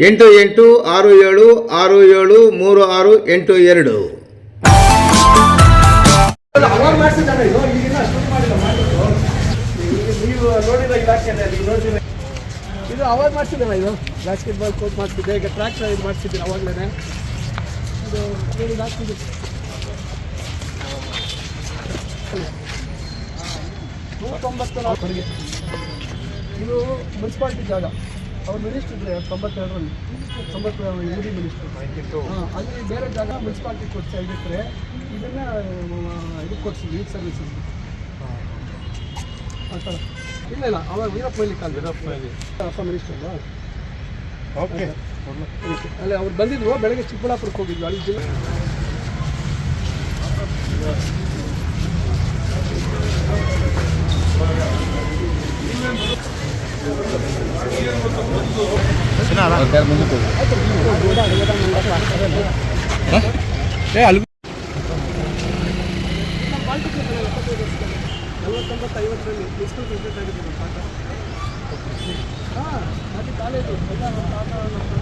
ಎಂಟು ಎಂಟು ಆರು ಏಳು ಆರು ಏಳು, ಮೂರು ಆರು, ಎಂಟು ಎರಡು. ಇದು ಅವಾಗ ಮಾಡ್ಸಿದ್ದಲ್ಲ ಇದು. ಬ್ಯಾಸ್ಕೆಟ್ ಬಾಲ್ ಕೋಚ್ ಮಾಡಿಸಿದ್ದೆ. ಈಗ ಟ್ರ್ಯಾಕ್ ಇದು ಮಾಡಿಸಿದ್ದೀನಿ ಅವಾಗಲೇ ಇದು ಹಾಕ್ತಿದ್ದು ನಾಲ್ಕು. ಹೊರಗೆ ಇದು ಮುನ್ಸಿಪಾಲ್ಟಿ ಜಾಗ. ಅವ್ರು ಮಿನಿಸ್ಟರ್ ಇದ್ರೆ ತೊಂಬತ್ತೆರಡರಲ್ಲಿ. ತೊಂಬತ್ತು ಯುಡಿ ಮಿನಿಸ್ಟರ್ ಹಾಂ ಅಲ್ಲಿ ಬೇರೆ ಜಾಗ ಮುನ್ಸಿಪಾಲ್ಟಿ ಕೊಡ್ಸಿ ಐದಿದ್ರೆ ಇದನ್ನ ಇದಕ್ಕೆ ಕೊಡ್ಸಿದ್ವಿ ಈ ಸರ್ವಿಸಸ್ ಆ ಥರ. ಇಲ್ಲ ಇಲ್ಲ ಅವಾಗ ವೀರಪ್ಪ ಮೊಯ್ಲಿ ಕಾಲ್ ವೀರಪ್ಪ ಮೊಯ್ಲಿ ಅಪ್ಪ ಮಿನಿಸ್ಟರ್ ಅಲ್ವಾ? ಓಕೆ ಅಲ್ಲಿ ಅವ್ರು ಬಂದಿದ್ರು ಬೆಳಗ್ಗೆ ಚಿಕ್ಕಬಳ್ಳಾಪುರಕ್ಕೆ ಹೋಗಿದ್ವಿ ಅಲ್ಲಿ ಜಿಲ್ಲೆ ನಲವತ್ತೊಂಬತ್ತು ಐವತ್ತರಲ್ಲಿ ಮುನ್ಸಿಪಲ್ ಪ್ರೆಸಿಡೆಂಟ್ ಆಗಿದ್ದೀನಿ ಪಾಠ ಹಾಂ ಅಲ್ಲಿ ಕಾಲೇಜು ಎಲ್ಲ ನಮ್ಮ ತಾತ ನಮ್ಮ ತಂದೆ